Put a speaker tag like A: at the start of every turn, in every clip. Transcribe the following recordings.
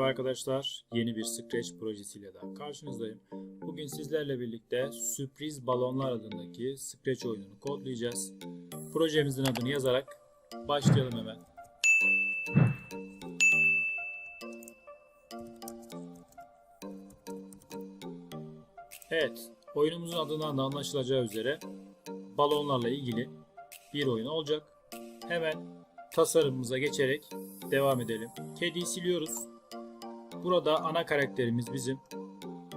A: Merhaba arkadaşlar. Yeni bir Scratch projesiyle daha karşınızdayım. Bugün sizlerle birlikte Sürpriz Balonlar adındaki Scratch oyununu kodlayacağız. Projemizin adını yazarak başlayalım hemen. Evet, oyunumuzun adından da anlaşılacağı üzere balonlarla ilgili bir oyun olacak. Hemen tasarımımıza geçerek devam edelim. Kediyi siliyoruz. Burada ana karakterimiz bizim.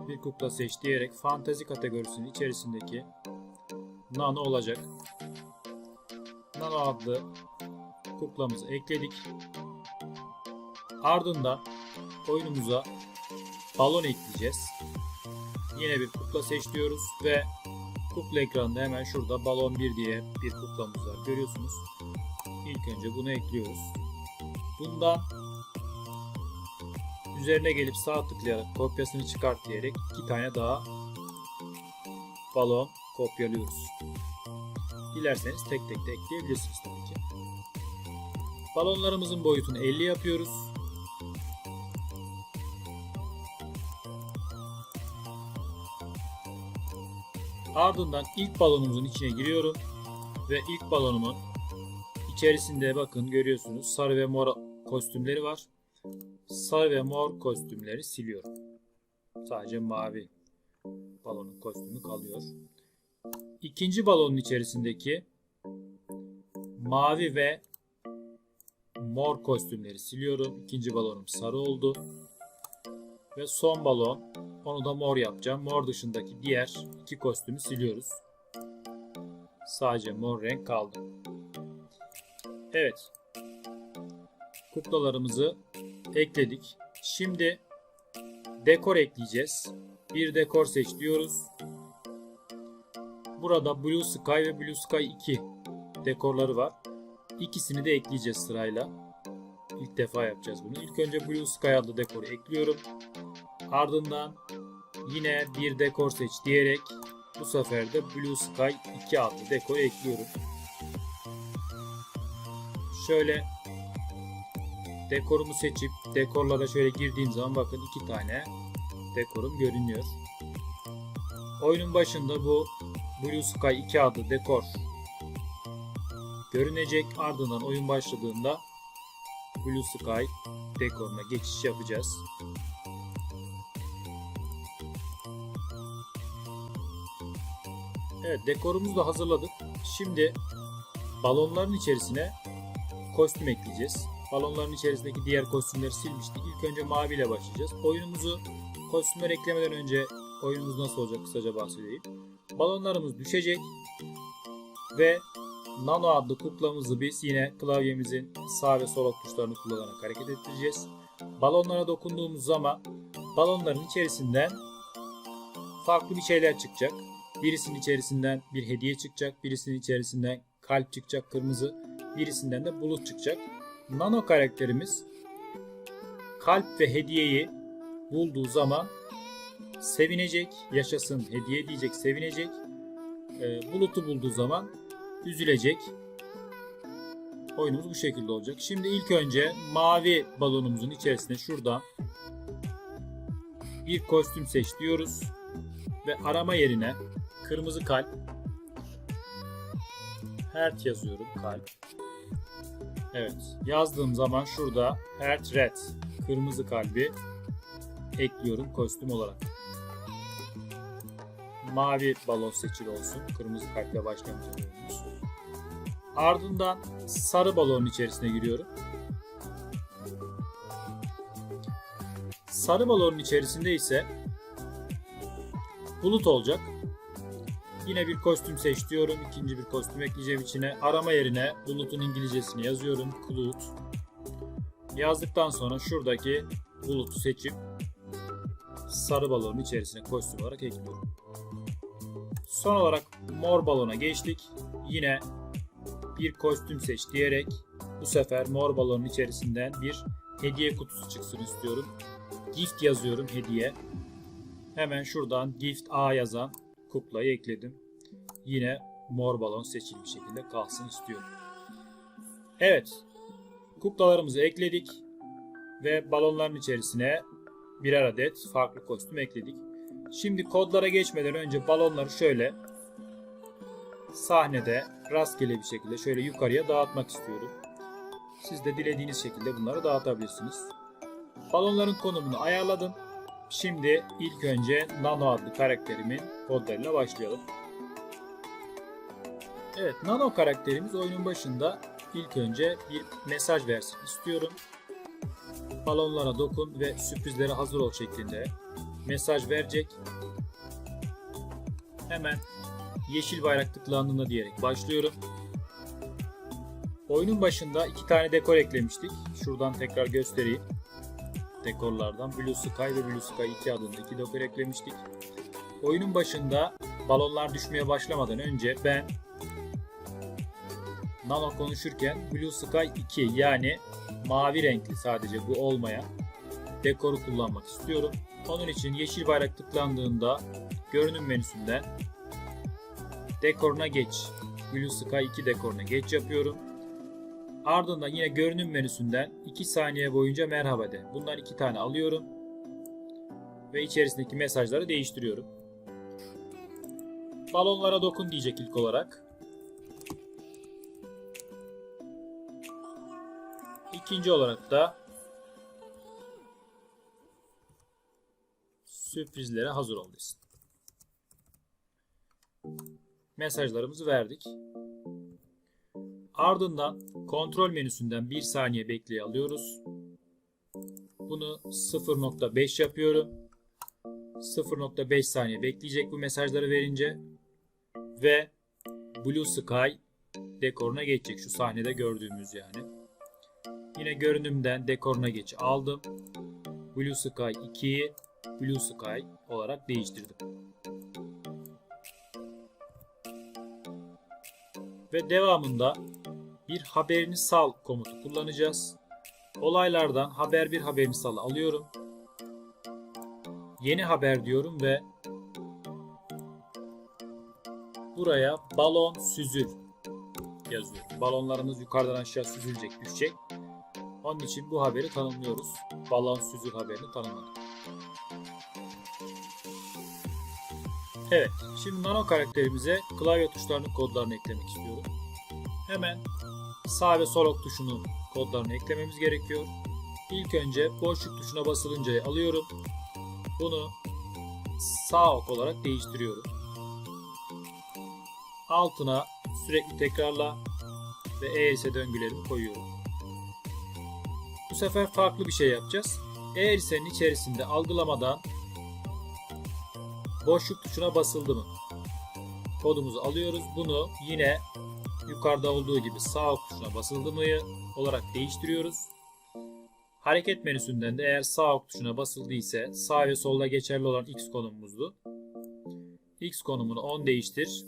A: Bir kukla seç diyerek fantazi kategorisinin içerisindeki Nano olacak. Nano adlı kuklamızı ekledik. Ardından oyunumuza balon ekleyeceğiz. Yine bir kukla seç diyoruz ve kukla ekranında hemen şurada balon 1 diye bir kuklamız var. Görüyorsunuz. İlk önce bunu ekliyoruz. Bundan üzerine gelip sağ tıklayarak kopyasını çıkart diyerek iki tane daha balon kopyalıyoruz. Dilerseniz tek tek de ekleyebilirsiniz tabii ki. Balonlarımızın boyutunu 50 yapıyoruz. Ardından ilk balonumuzun içine giriyorum ve ilk balonumun içerisinde bakın görüyorsunuz sarı ve mor kostümleri var. Sarı ve mor kostümleri siliyorum. Sadece mavi balonun kostümü kalıyor. İkinci balonun içerisindeki mavi ve mor kostümleri siliyorum. İkinci balonum sarı oldu. Ve son balon onu da mor yapacağım. Mor dışındaki diğer iki kostümü siliyoruz. Sadece mor renk kaldı. Evet. Kuklalarımızı ekledik. Şimdi dekor ekleyeceğiz. Bir dekor seç diyoruz. Burada Blue Sky ve Blue Sky 2 dekorları var. İkisini de ekleyeceğiz sırayla. İlk defa yapacağız bunu. İlk önce Blue Sky adlı dekoru ekliyorum. Ardından yine bir dekor seç diyerek bu sefer de Blue Sky 2 adlı dekoru ekliyorum. Şöyle dekorumu seçip dekorlara şöyle girdiğim zaman bakın iki tane dekorum görünüyor. Oyunun başında bu Blue Sky 2 adlı dekor görünecek. Ardından oyun başladığında Blue Sky dekoruna geçiş yapacağız. Evet dekorumuzu da hazırladık. Şimdi balonların içerisine kostüm ekleyeceğiz. Balonların içerisindeki diğer kostümleri silmiştik. İlk önce mavi ile başlayacağız. Oyunumuzu kostümler eklemeden önce oyunumuz nasıl olacak kısaca bahsedeyim. Balonlarımız düşecek ve Nano adlı kuklamızı biz yine klavyemizin sağ ve sol tuşlarını kullanarak hareket ettireceğiz. Balonlara dokunduğumuz zaman balonların içerisinden farklı bir şeyler çıkacak. Birisinin içerisinden bir hediye çıkacak, birisinin içerisinden kalp çıkacak kırmızı, birisinden de bulut çıkacak. Nano karakterimiz kalp ve hediyeyi bulduğu zaman sevinecek, yaşasın hediye diyecek, sevinecek. E, bulutu bulduğu zaman üzülecek. Oyunumuz bu şekilde olacak. Şimdi ilk önce mavi balonumuzun içerisine şuradan bir kostüm seç diyoruz ve arama yerine kırmızı kalp Heart yazıyorum kalp. Evet yazdığım zaman şurada Heart Red kırmızı kalbi ekliyorum kostüm olarak. Mavi balon seçili olsun. Kırmızı kalple başlamış oyunumuz. Ardından sarı balonun içerisine giriyorum. Sarı balonun içerisinde ise bulut olacak. Yine bir kostüm seç diyorum. İkinci bir kostüm ekleyeceğim içine. Arama yerine bulutun İngilizcesini yazıyorum. Cloud. Yazdıktan sonra şuradaki bulutu seçip sarı balonun içerisine kostüm olarak ekliyorum. Son olarak mor balona geçtik. Yine bir kostüm seç diyerek bu sefer mor balonun içerisinden bir hediye kutusu çıksın istiyorum. Gift yazıyorum hediye. Hemen şuradan Gift A yazan kuklayı ekledim. Yine mor balon seçili bir şekilde kalsın istiyorum. Evet. Kuklalarımızı ekledik. ve balonların içerisine birer adet farklı kostüm ekledik. Şimdi kodlara geçmeden önce balonları şöyle sahnede rastgele bir şekilde şöyle yukarıya dağıtmak istiyorum. Siz de dilediğiniz şekilde bunları dağıtabilirsiniz. Balonların konumunu ayarladım. Şimdi ilk önce Nano adlı karakterimin kodlarıyla başlayalım. Evet, Nano karakterimiz oyunun başında ilk önce bir mesaj versin istiyorum. Balonlara dokun ve sürprizlere hazır ol şeklinde mesaj verecek. Hemen yeşil bayrak tıklandığında diyerek başlıyorum. Oyunun başında iki tane dekor eklemiştik. Şuradan tekrar göstereyim. Dekorlardan Blue Sky ve Blue Sky 2 adında iki dekor eklemiştik. Oyunun başında balonlar düşmeye başlamadan önce ben Nano konuşurken Blue Sky 2 yani mavi renkli sadece bu olmayan dekoru kullanmak istiyorum. Onun için yeşil bayrak tıklandığında görünüm menüsünden dekoruna geç. Blue Sky 2 dekoruna geç yapıyorum. Ardından yine görünüm menüsünden 2 saniye boyunca merhaba de. Bundan 2 tane alıyorum. Ve içerisindeki mesajları değiştiriyorum. Balonlara dokun diyecek ilk olarak. İkinci olarak da sürprizlere hazır ol. Mesajlarımızı verdik. Ardından kontrol menüsünden 1 saniye bekleye alıyoruz. Bunu 0.5 yapıyorum. 0.5 saniye bekleyecek bu mesajları verince ve Blue Sky dekoruna geçecek şu sahnede gördüğümüz yani. Yine görünümden dekoruna geç aldım. Blue Sky 2'yi Blue Sky olarak değiştirdim. Ve devamında bir haberini sal komutu kullanacağız. Olaylardan haber bir haberini sal alıyorum. Yeni haber diyorum ve buraya balon süzül yazıyor. Balonlarımız yukarıdan aşağı süzülecek, düşecek. Onun için bu haberi tanımlıyoruz. Balon süzül haberini tanımladık. Evet, şimdi nano karakterimize klavye tuşlarının kodlarını eklemek istiyorum. Hemen sağ ve sol ok tuşunun kodlarını eklememiz gerekiyor. İlk önce boşluk tuşuna basılıncayı alıyorum. Bunu sağ ok olarak değiştiriyorum. Altına sürekli tekrarla ve ES döngülerimi koyuyorum. Bu sefer farklı bir şey yapacağız. ES'nin içerisinde algılamadan boşluk tuşuna basıldı mı? Kodumuzu alıyoruz. Bunu yine yukarıda olduğu gibi sağ tuşuna basıldı mı olarak değiştiriyoruz. Hareket menüsünden de eğer sağ ok tuşuna basıldı ise sağ ve solda geçerli olan X konumumuzdu. X konumunu 10 değiştir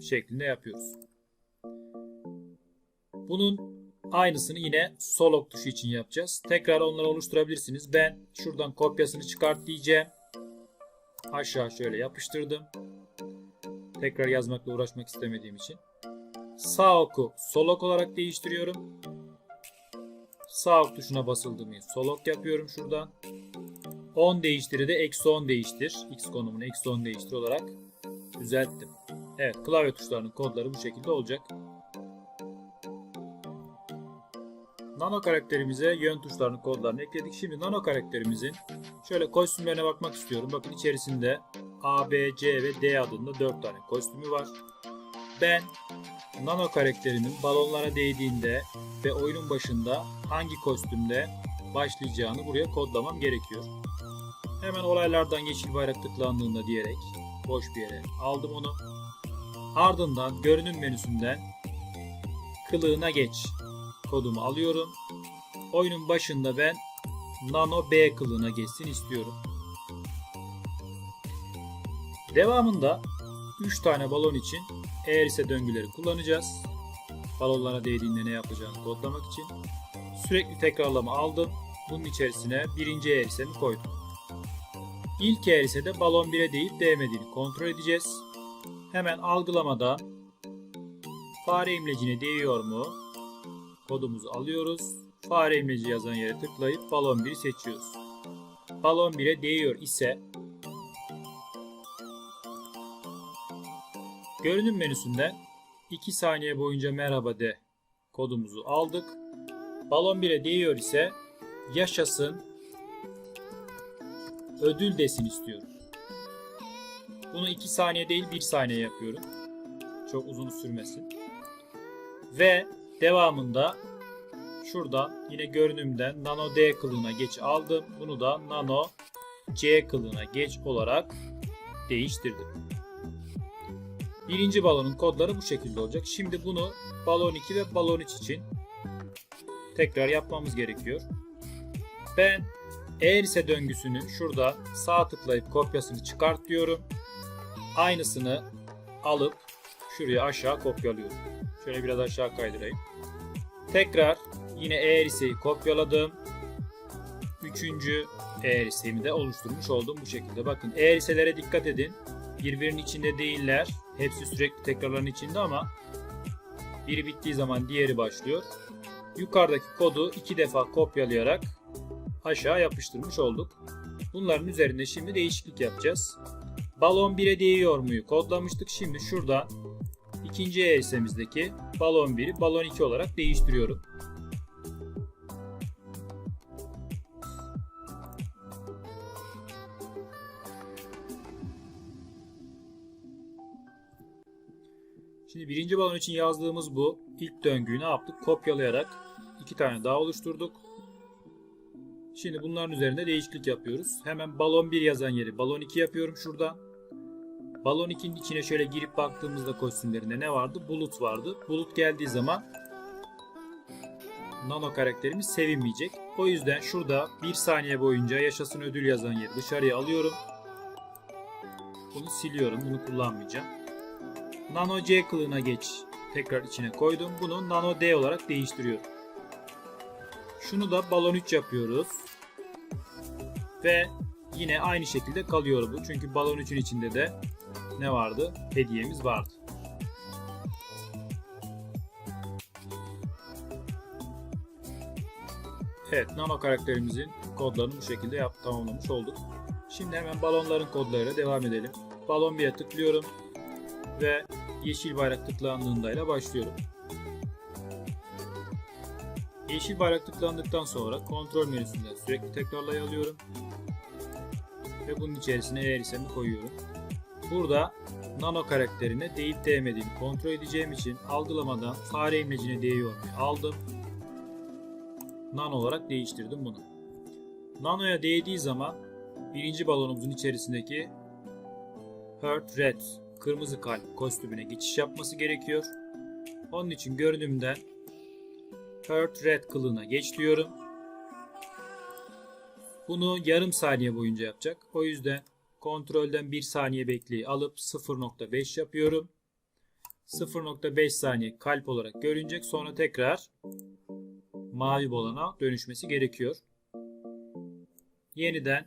A: şeklinde yapıyoruz. Bunun aynısını yine sol ok tuşu için yapacağız. Tekrar onları oluşturabilirsiniz. Ben şuradan kopyasını çıkart diyeceğim. Aşağı şöyle yapıştırdım. Tekrar yazmakla uğraşmak istemediğim için. Sağ oku sol ok olarak değiştiriyorum. Sağ ok tuşuna basıldığımı sol ok yapıyorum şuradan. 10 değiştiri de eksi 10 değiştir. X konumunu eksi 10 değiştir olarak düzelttim. Evet klavye tuşlarının kodları bu şekilde olacak. Nano karakterimize yön tuşlarının kodlarını ekledik. Şimdi nano karakterimizin şöyle kostümlerine bakmak istiyorum. Bakın içerisinde A, B, C ve D adında 4 tane kostümü var. Ben nano karakterimin balonlara değdiğinde ve oyunun başında hangi kostümde başlayacağını buraya kodlamam gerekiyor. Hemen olaylardan yeşil bayrak tıklandığında diyerek boş bir yere aldım onu. Ardından görünüm menüsünden kılığına geç kodumu alıyorum. Oyunun başında ben Nano B kılığına geçsin istiyorum. Devamında 3 tane balon için eğer ise döngüleri kullanacağız. Balonlara değdiğinde ne yapacağını kodlamak için. Sürekli tekrarlama aldım. Bunun içerisine birinci eğer ise mi koydum. İlk eğer de balon 1'e değip değmediğini kontrol edeceğiz. Hemen algılamadan fare imlecine değiyor mu kodumuzu alıyoruz fare imleci yazan yere tıklayıp balon 1'i seçiyoruz. Balon 1'e değiyor ise görünüm menüsünden 2 saniye boyunca merhaba de kodumuzu aldık. Balon 1'e değiyor ise yaşasın ödül desin istiyorum. Bunu 2 saniye değil 1 saniye yapıyorum. Çok uzun sürmesin. Ve devamında şuradan yine görünümden Nano D kılığına geç aldım. Bunu da Nano C kılığına geç olarak değiştirdim. Birinci balonun kodları bu şekilde olacak. Şimdi bunu balon 2 ve balon 3 için tekrar yapmamız gerekiyor. Ben eğer ise döngüsünü şurada sağ tıklayıp kopyasını çıkart diyorum. Aynısını alıp şuraya aşağı kopyalıyorum. Şöyle biraz aşağı kaydırayım. Tekrar yine eğer iseyi kopyaladım. Üçüncü eğer isemi de oluşturmuş oldum bu şekilde. Bakın eğer iselere dikkat edin. Birbirinin içinde değiller. Hepsi sürekli tekrarların içinde ama biri bittiği zaman diğeri başlıyor. Yukarıdaki kodu iki defa kopyalayarak aşağı yapıştırmış olduk. Bunların üzerinde şimdi değişiklik yapacağız. Balon 1'e değiyor muyu kodlamıştık. Şimdi şurada ikinci ES'imizdeki balon 1'i balon 2 olarak değiştiriyorum. Şimdi birinci balon için yazdığımız bu ilk döngüyü ne yaptık? Kopyalayarak iki tane daha oluşturduk. Şimdi bunların üzerinde değişiklik yapıyoruz. Hemen balon 1 yazan yeri balon 2 yapıyorum şurada. Balon 2'nin içine şöyle girip baktığımızda kostümlerinde ne vardı? Bulut vardı. Bulut geldiği zaman nano karakterimiz sevinmeyecek. O yüzden şurada 1 saniye boyunca yaşasın ödül yazan yeri dışarıya alıyorum. Bunu siliyorum. Bunu kullanmayacağım. Nano C kılığına geç. Tekrar içine koydum. Bunu Nano D olarak değiştiriyorum. Şunu da balon 3 yapıyoruz. Ve yine aynı şekilde kalıyor bu. Çünkü balon 3'ün içinde de ne vardı? Hediyemiz vardı. Evet, nano karakterimizin kodlarını bu şekilde yap, tamamlamış olduk. Şimdi hemen balonların kodlarıyla devam edelim. Balon 1'e tıklıyorum ve yeşil bayrak tıklandığında ile başlıyorum. Yeşil bayrak tıklandıktan sonra kontrol menüsünden sürekli tekrarlaya alıyorum. Ve bunun içerisine eğer isemi koyuyorum. Burada nano karakterine değip değmediğini kontrol edeceğim için algılamadan fare imlecine değiyor mu aldım. Nano olarak değiştirdim bunu. Nanoya değdiği zaman birinci balonumuzun içerisindeki Hurt Red kırmızı kalp kostümüne geçiş yapması gerekiyor. Onun için görünümden Hurt Red kılığına geç diyorum. Bunu yarım saniye boyunca yapacak. O yüzden kontrolden 1 saniye bekleyi alıp 0.5 yapıyorum. 0.5 saniye kalp olarak görünecek. Sonra tekrar mavi bolana dönüşmesi gerekiyor. Yeniden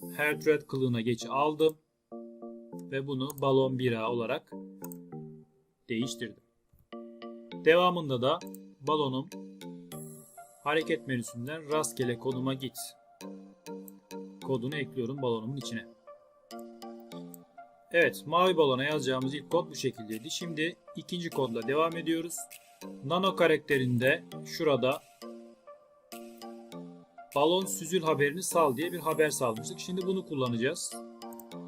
A: Hurt Red kılığına geç aldım. Ve bunu balon 1A olarak değiştirdim. Devamında da balonum hareket menüsünden rastgele konuma git kodunu ekliyorum balonumun içine. Evet mavi balona yazacağımız ilk kod bu şekildeydi. Şimdi ikinci kodla devam ediyoruz. Nano karakterinde şurada balon süzül haberini sal diye bir haber salmıştık. Şimdi bunu kullanacağız.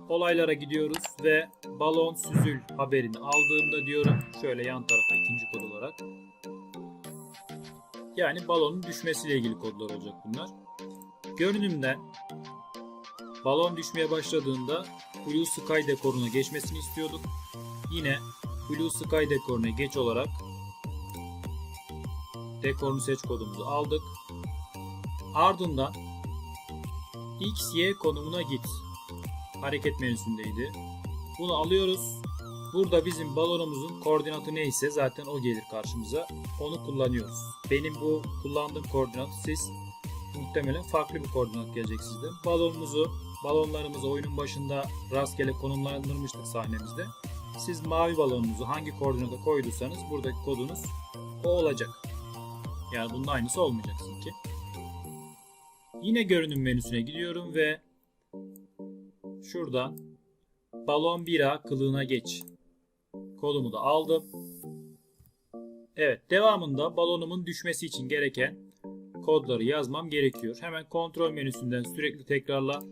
A: Olaylara gidiyoruz ve balon süzül haberini aldığımda diyorum şöyle yan tarafa ikinci kod olarak yani balonun düşmesiyle ilgili kodlar olacak bunlar. Görünümden balon düşmeye başladığında Blue Sky dekoruna geçmesini istiyorduk. Yine Blue Sky dekoruna geç olarak dekorunu seç kodumuzu aldık. Ardından X, Y konumuna git. Hareket menüsündeydi. Bunu alıyoruz. Burada bizim balonumuzun koordinatı neyse zaten o gelir karşımıza. Onu kullanıyoruz. Benim bu kullandığım koordinatı siz muhtemelen farklı bir koordinat gelecek sizde. Balonumuzu, balonlarımızı oyunun başında rastgele konumlandırmıştık sahnemizde. Siz mavi balonunuzu hangi koordinata koyduysanız buradaki kodunuz o olacak. Yani bunun aynısı olmayacaksın ki. Yine görünüm menüsüne gidiyorum ve şuradan balon 1A kılığına geç. Kodumu da aldım. Evet devamında balonumun düşmesi için gereken kodları yazmam gerekiyor. Hemen kontrol menüsünden sürekli tekrarla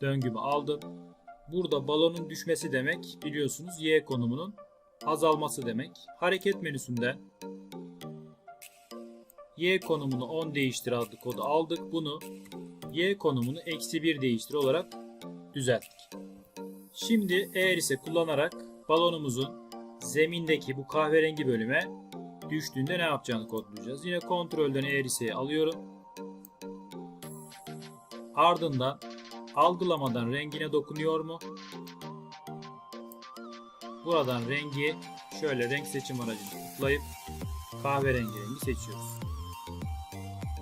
A: döngümü aldım. Burada balonun düşmesi demek biliyorsunuz Y konumunun azalması demek. Hareket menüsünden Y konumunu 10 değiştir adlı kodu aldık. Bunu Y konumunu eksi 1 değiştir olarak düzelttik. Şimdi eğer ise kullanarak balonumuzun zemindeki bu kahverengi bölüme düştüğünde ne yapacağını kodlayacağız. Yine kontrolden eğer ise alıyorum. Ardından algılamadan rengine dokunuyor mu? Buradan rengi şöyle renk seçim aracını tıklayıp kahverengi rengi seçiyoruz.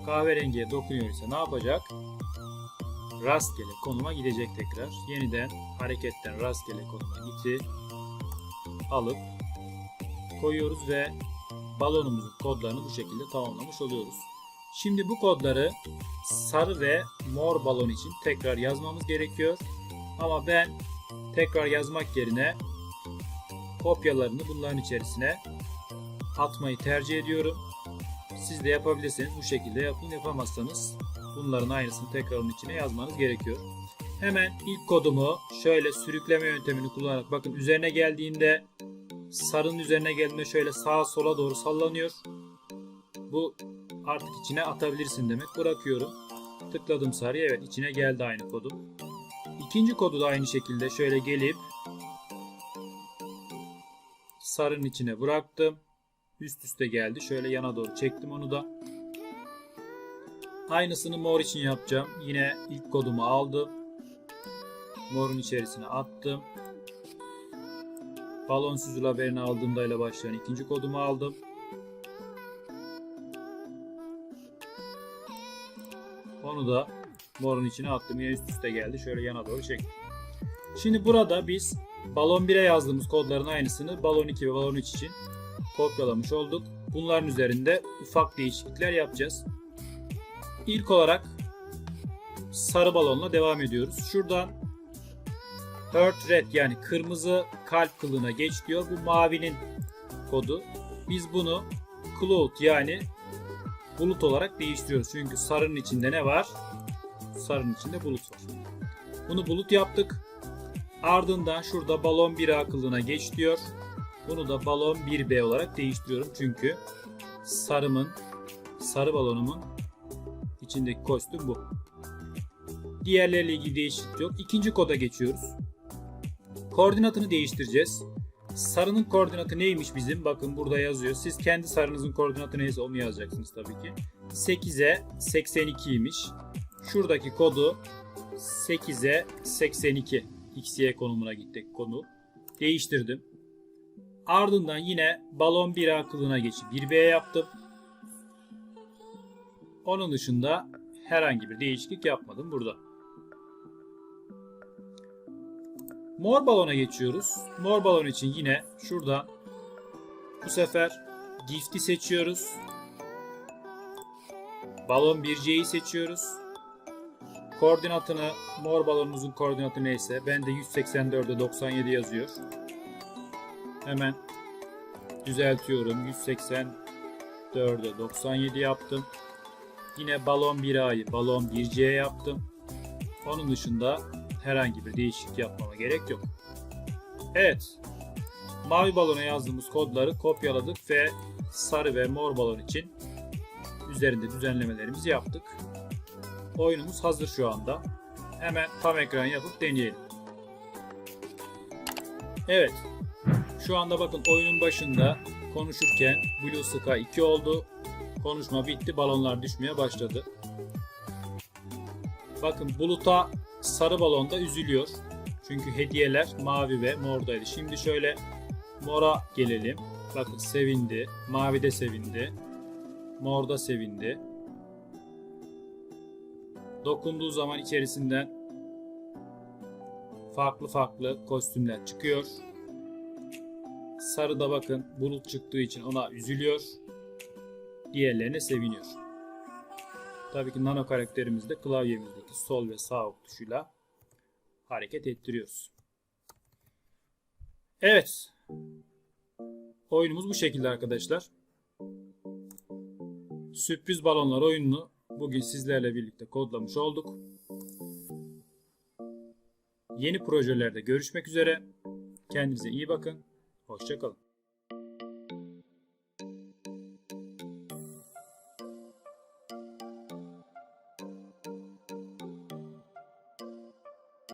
A: Kahverengiye dokunuyor ise ne yapacak? Rastgele konuma gidecek tekrar. Yeniden hareketten rastgele konuma gitti. Alıp koyuyoruz ve balonumuzun kodlarını bu şekilde tamamlamış oluyoruz. Şimdi bu kodları sarı ve mor balon için tekrar yazmamız gerekiyor. Ama ben tekrar yazmak yerine kopyalarını bunların içerisine atmayı tercih ediyorum. Siz de yapabilirseniz bu şekilde yapın. Yapamazsanız bunların aynısını tekrar onun içine yazmanız gerekiyor. Hemen ilk kodumu şöyle sürükleme yöntemini kullanarak bakın üzerine geldiğinde sarının üzerine geldiğinde şöyle sağa sola doğru sallanıyor. Bu artık içine atabilirsin demek. Bırakıyorum. Tıkladım sarıya. Evet içine geldi aynı kodum. İkinci kodu da aynı şekilde şöyle gelip sarının içine bıraktım. Üst üste geldi. Şöyle yana doğru çektim onu da. Aynısını mor için yapacağım. Yine ilk kodumu aldım. Morun içerisine attım. Balon süzül haberini aldığımda ile başlayan ikinci kodumu aldım. Onu da morun içine attım. Yine üst üste geldi. Şöyle yana doğru çektim. Şimdi burada biz balon 1'e yazdığımız kodların aynısını balon 2 ve balon 3 için kopyalamış olduk. Bunların üzerinde ufak değişiklikler yapacağız. İlk olarak sarı balonla devam ediyoruz. Şuradan Hurt Red yani kırmızı kalp kılığına geç diyor. Bu mavinin kodu. Biz bunu Cloud yani bulut olarak değiştiriyoruz. Çünkü sarının içinde ne var? Sarının içinde bulut var. Bunu bulut yaptık. Ardından şurada balon 1A kılığına geç diyor. Bunu da balon 1B olarak değiştiriyorum. Çünkü sarımın, sarı balonumun içindeki kostüm bu. Diğerleriyle ilgili değişiklik yok. İkinci koda geçiyoruz. Koordinatını değiştireceğiz. Sarının koordinatı neymiş bizim? Bakın burada yazıyor. Siz kendi sarınızın koordinatı neyse onu yazacaksınız tabii ki. 8'e 82'ymiş. Şuradaki kodu 8'e 82 XY konumuna gittik konu. Değiştirdim. Ardından yine balon 1A kılığına geçip 1B yaptım. Onun dışında herhangi bir değişiklik yapmadım burada. Mor balona geçiyoruz. Mor balon için yine şuradan bu sefer Gift'i seçiyoruz. Balon 1C'yi seçiyoruz. Koordinatını mor balonumuzun koordinatı neyse ben de 184'e 97 yazıyor. Hemen düzeltiyorum. 184'e 97 yaptım. Yine balon 1A'yı balon 1C yaptım. Onun dışında herhangi bir değişiklik yapmama gerek yok. Evet. Mavi balona yazdığımız kodları kopyaladık ve sarı ve mor balon için üzerinde düzenlemelerimizi yaptık. Oyunumuz hazır şu anda. Hemen tam ekran yapıp deneyelim. Evet. Şu anda bakın oyunun başında konuşurken Blue Sky 2 oldu. Konuşma bitti. Balonlar düşmeye başladı. Bakın buluta sarı balonda üzülüyor. Çünkü hediyeler mavi ve mordaydı. Şimdi şöyle mora gelelim. Bakın sevindi. Mavi de sevindi. Morda sevindi. Dokunduğu zaman içerisinden farklı farklı kostümler çıkıyor. Sarı da bakın bulut çıktığı için ona üzülüyor. Diğerlerine seviniyor. Tabii ki nano karakterimizde klavyemizdeki sol ve sağ ok tuşuyla hareket ettiriyoruz. Evet. Oyunumuz bu şekilde arkadaşlar. Sürpriz balonlar oyununu bugün sizlerle birlikte kodlamış olduk. Yeni projelerde görüşmek üzere. Kendinize iyi bakın. Hoşçakalın.